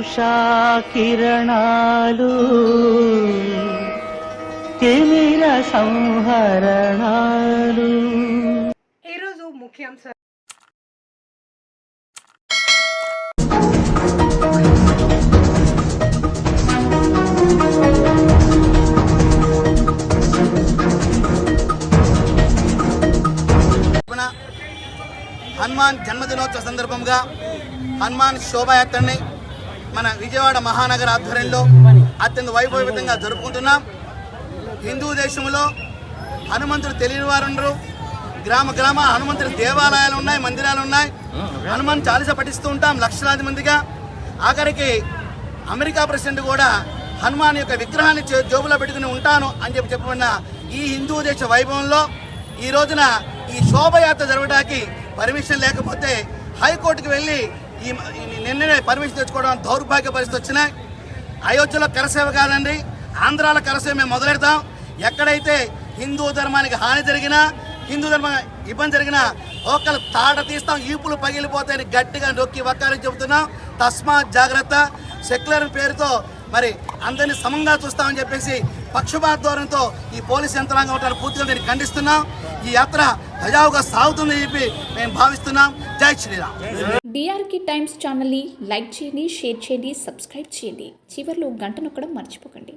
ఉషా కిరణాలు తిమిర సంహరణాలు ఈరోజు ముఖ్యాంశాలు హనుమాన్ జన్మదినోత్సవ సందర్భంగా హనుమాన్ శోభాయాత్రని మన విజయవాడ మహానగర ఆధ్వర్యంలో అత్యంత వైభవీతంగా జరుపుకుంటున్నాం. హిందూ దేశంలో హనుమంతుడు తెలియని వారు గ్రామ గ్రామ హనుమంతుడి దేవాలయాలు ఉన్నాయి మందిరాలు ఉన్నాయి. హనుమాన్ చాలీస పఠిస్తూ ఉంటాం లక్షలాది మందిగా. ఆఖరికి అమెరికా ప్రెసిడెంట్ కూడా హనుమాన్ యొక్క విగ్రహాన్ని జోబులో పెట్టుకుని ఉంటాను అని చెప్పి చెప్పబడిన ఈ హిందూ దేశ వైభవంలో ఈ రోజున ఈ శోభయాత్ర జరగడానికి పర్మిషన్ లేకపోతే హైకోర్టుకి వెళ్ళి ఈ నిన్ననే పర్మిషన్ తెచ్చుకోవడం దౌర్భాగ్య పరిస్థితి వచ్చినాయి. అయోధ్యలో కరసేవ కాదండి. ఆంధ్రాలో కరసేవ మేము మొదలెడతాం. ఎక్కడైతే హిందూ ధర్మానికి హాని జరిగినా హిందూ ధర్మ ఇబ్బంది జరిగినా ఒకళ్ళు తాట తీస్తాం ఈపులు పగిలిపోతాయని గట్టిగా నొక్కి వక్కాలని చెబుతున్నాం. తస్మాత్ జాగ్రత్త. సెక్యులర్ పేరుతో మరి అందరినీ సమంగా చూస్తామని చెప్పేసి పక్షపాత ధోరణితో ఈ పోలీస్ యంత్రాంగం ఉంటారు పూర్తిగా దీన్ని ఖండిస్తున్నాం. ఈ యాత్ర సజావుగా సాగుతుందని చెప్పి మేము భావిస్తున్నాం. జై శ్రీరామ్. డిఆర్కి టైమ్స్ ఛానల్ని లైక్ చేయండి షేర్ చేయండి సబ్స్క్రైబ్ చేయండి. చివరిలో గంట నొక్కడం మర్చిపోకండి.